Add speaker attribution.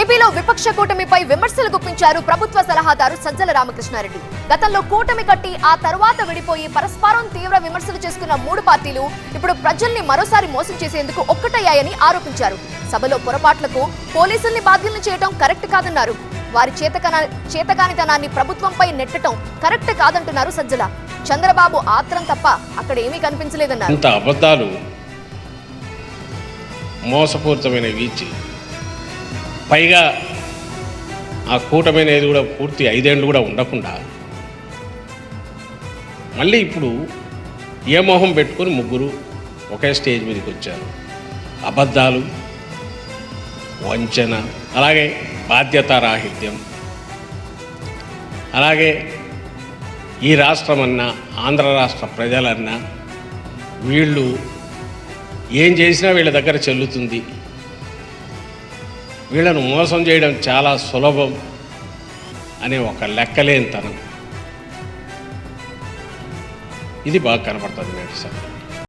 Speaker 1: ఏపీలో విపక్ష కూటమిపై విమర్శలు గుప్పించారు ప్రభుత్వ సలహాదారు సజ్జల రామకృష్ణారెడ్డి. గతంలో కూటమి కట్టి ఆ తర్వాత విడిపోయి పరస్పరం తీవ్ర విమర్శలు చేసుకున్న మూడు పార్టీలు ఇప్పుడు ప్రజల్ని మరోసారి మోసం చేసేందుకు ఒక్కటయ్యాయని ఆరోపించారు. సభలో పొరపాట్లకు పోలీసుల్ని బాధ్యులను చేయడం కరెక్ట్ కాదన్నారు. వారి చేతకన చేతకానితనాన్ని ప్రభుత్వంపై నెట్టడం కరెక్ట్ కాదంటున్నారు సజ్జల చంద్రబాబు ఆత్రం తప్ప అక్కడ ఏమీ కనిపించలేదన్నారు.
Speaker 2: అబద్ధాలు మోసపూరితమైన వీచి. పైగా ఆ కూటమి అనేది కూడా పూర్తి ఐదేళ్ళు కూడా ఉండకుండా మళ్ళీ ఇప్పుడు ఏ మొహం పెట్టుకొని ముగ్గురు ఒకే స్టేజ్ మీదకి వచ్చారు. అబద్ధాలు వంచన అలాగే బాధ్యతారాహిత్యం అలాగే ఈ రాష్ట్రమన్నా ఆంధ్ర రాష్ట్ర ప్రజలన్నా వీళ్ళు ఏం చేసినా వీళ్ళ దగ్గర చెల్లుతుంది. వీళ్ళను మోసం చేయడం చాలా సులభం అనే ఒక లెక్కలేనితనం ఇది బాగా కనపడుతుంది నేటి సార్.